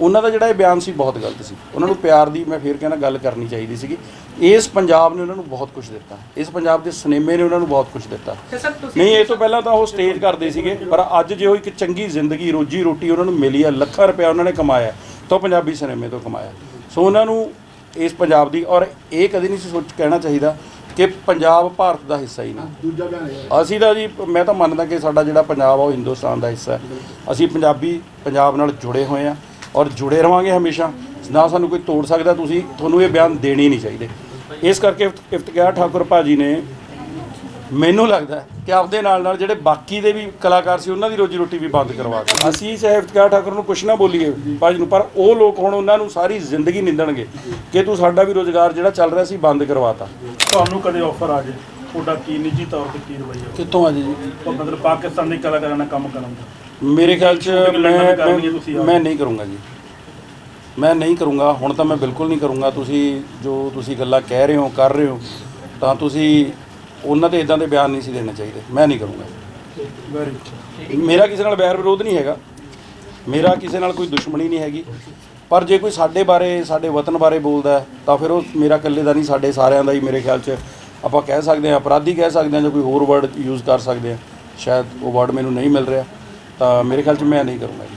ਉਹਨਾਂ ਦਾ ਜਿਹੜਾ ਇਹ ਬਿਆਨ ਸੀ ਬਹੁਤ ਗਲਤ ਸੀ। ਉਹਨਾਂ ਨੂੰ ਪਿਆਰ ਦੀ ਮੈਂ ਫੇਰ ਕਹਿੰਦਾ ਗੱਲ ਕਰਨੀ ਚਾਹੀਦੀ ਸੀਗੀ। ਇਸ ਪੰਜਾਬ ਨੇ ਉਹਨਾਂ ਨੂੰ ਬਹੁਤ ਕੁਝ ਦਿੱਤਾ। ਇਸ ਪੰਜਾਬ ਦੇ ਸਿਨੇਮੇ ਨੇ ਉਹਨਾਂ ਨੂੰ ਬਹੁਤ ਕੁਝ ਦਿੱਤਾ। ਨਹੀਂ ਇਹ ਤੋਂ ਪਹਿਲਾਂ ਤਾਂ ਉਹ ਸਟੇਜ ਕਰਦੇ ਸੀਗੇ ਪਰ ਅੱਜ ਜੇ ਉਹ ਇੱਕ ਚੰਗੀ ਜ਼ਿੰਦਗੀ ਰੋਜੀ ਰੋਟੀ ਉਹਨਾਂ ਨੂੰ ਮਿਲੀ ਆ ਲੱਖਾਂ ਰੁਪਏ ਉਹਨਾਂ ਨੇ ਕਮਾਇਆ ਤਾਂ ਉਹ ਪੰਜਾਬੀ ਸਿਨੇਮੇ ਤੋਂ ਕਮਾਇਆ ਸੋ ਉਹਨਾਂ ਨੂੰ ਇਸ ਪੰਜਾਬ ਦੀ ਔਰ ਇਹ ਕਦੇ ਨਹੀਂ ਸੀ ਸੋਚ ਕਹਿਣਾ ਚਾਹੀਦਾ ਕਿ ਪੰਜਾਬ ਭਾਰਤ ਦਾ ਹਿੱਸਾ ਹੀ ਨਹੀਂ ਦੂਜਾ ਬਿਆਨ ਹੈ ਅਸੀਂ ਤਾਂ ਜੀ ਮੈਂ ਤਾਂ ਮੰਨਦਾ ਕਿ ਸਾਡਾ ਜਿਹੜਾ ਪੰਜਾਬ ਆ ਉਹ ਹਿੰਦੁਸਤਾਨ ਦਾ ਹਿੱਸਾ ਹੈ। ਅਸੀਂ ਪੰਜਾਬੀ ਪੰਜਾਬ ਨਾਲ ਜੁੜੇ ਹੋਏ ਆ ਔਰ ਜੁੜੇ ਰਵਾਂਗੇ ਹਮੇਸ਼ਾ। ਨਾ ਸਾਨੂੰ ਕੋਈ ਤੋੜ ਸਕਦਾ ਤੁਸੀਂ ਤੁਹਾਨੂੰ ਇਹ ਬਿਆਨ ਦੇਣੇ ਹੀ ਨਹੀਂ ਚਾਹੀਦੇ। ਇਸ ਕਰਕੇ ਇਫਤ- ਇਫਤਿਖਾਰ ਠਾਕੁਰ ਭਾਜੀ ਨੇ ਮੈਨੂੰ ਲੱਗਦਾ ਕਿ ਆਪਦੇ ਨਾਲ ਨਾਲ ਜਿਹੜੇ ਬਾਕੀ ਦੇ ਵੀ ਕਲਾਕਾਰ ਸੀ ਉਹਨਾਂ ਦੀ ਰੋਜੀ ਰੋਟੀ ਵੀ ਬੰਦ ਕਰਵਾ ਦਿੱਤੀ। ਅਸੀਂ ਚਾਹੇ ਇਫਤਿਖਾਰ ਠਾਕੁਰ ਨੂੰ ਕੁਛ ਨਾ ਬੋਲੀਏ ਭਾਜੀ ਨੂੰ ਪਰ ਉਹ ਲੋਕ ਹੁਣ ਉਹਨਾਂ ਨੂੰ ਸਾਰੀ ਜ਼ਿੰਦਗੀ ਨਿੰਦਣਗੇ ਕਿ ਤੂੰ ਸਾਡਾ ਵੀ ਰੋਜ਼ਗਾਰ ਜਿਹੜਾ ਚੱਲ ਰਿਹਾ ਸੀ ਬੰਦ ਕਰਵਾਤਾ। ਤੁਹਾਨੂੰ ਕਦੇ ਆਫਰ ਆ ਜੇ ਤੁਹਾਡਾ ਕੀ ਨਿੱਜੀ ਤੌਰ ਤੇ ਕੀ ਰਵੱਈਆ? ਕਿੱਥੋਂ ਆ ਜੀ? ਉਹ ਮਤਲਬ ਪਾਕਿਸਤਾਨ ਦੇ ਕਲਾਕਾਰਾਂ ਨਾਲ ਕੰਮ ਕਰਨ ਦਾ। ਮੇਰੇ ਖਿਆਲ ਚ ਮੈਂ ਮੈਂ- ਨਹੀਂ ਕਰੂੰਗਾ ਜੀ। ਮੈਂ ਨਹੀਂ ਕਰੂੰਗਾ ਹੁਣ ਤਾਂ ਮੈਂ ਬਿਲਕੁਲ ਨਹੀਂ ਕਰੂੰਗਾ। ਤੁਸੀਂ ਜੋ ਤੁਸੀਂ ਗੱਲਾਂ ਕਹਿ ਰਹੇ ਹੋ ਕਰ ਰਹੇ ਹੋ ਤਾਂ ਤੁਸੀਂ ਉਹਨਾਂ ਤੇ ਇਦਾਂ ਦੇ ਬਿਆਨ ਨਹੀਂ ਸੀ ਦੇਣੇ ਚਾਹੀਦੇ। ਮੈਂ ਨਹੀਂ ਕਰੂੰਗਾ। ਵੈਰੀ ਮੇਰਾ ਕਿਸੇ ਨਾਲ ਬੈਰ ਵਿਰੋਧ ਨਹੀਂ ਹੈਗਾ। ਮੇਰਾ ਕਿਸੇ ਨਾਲ ਕੋਈ ਦੁਸ਼ਮਣੀ ਨਹੀਂ ਹੈਗੀ। ਪਰ ਜੇ ਕੋਈ ਸਾਡੇ ਬਾਰੇ ਸਾਡੇ ਵਤਨ ਬਾਰੇ ਬੋਲਦਾ ਹੈ, ਤਾਂ ਫਿਰ ਉਹ ਮੇਰਾ ਇਕੱਲੇ ਦਾ ਨਹੀਂ ਸਾਡੇ ਸਾਰਿਆਂ ਦਾ ਹੀ ਮੇਰੇ ਖਿਆਲ 'ਚ ਆਪਾਂ ਕਹਿ ਸਕਦੇ ਹਾਂ ਅਪਰਾਧੀ ਕਹਿ ਸਕਦੇ ਹਾਂ ਜਾਂ ਕੋਈ ਹੋਰ ਵਰਡ ਯੂਜ਼ ਕਰ ਸਕਦੇ ਹਾਂ। ਸ਼ਾਇਦ ਉਹ ਵਰਡ ਮੈਨੂੰ ਨਹੀਂ ਮਿਲ ਰਿਹਾ। ਤਾਂ ਮੇਰੇ ਖਿਆਲ 'ਚ ਮੈਂ ਨਹੀਂ ਕਰੂੰਗਾ ਜੀ।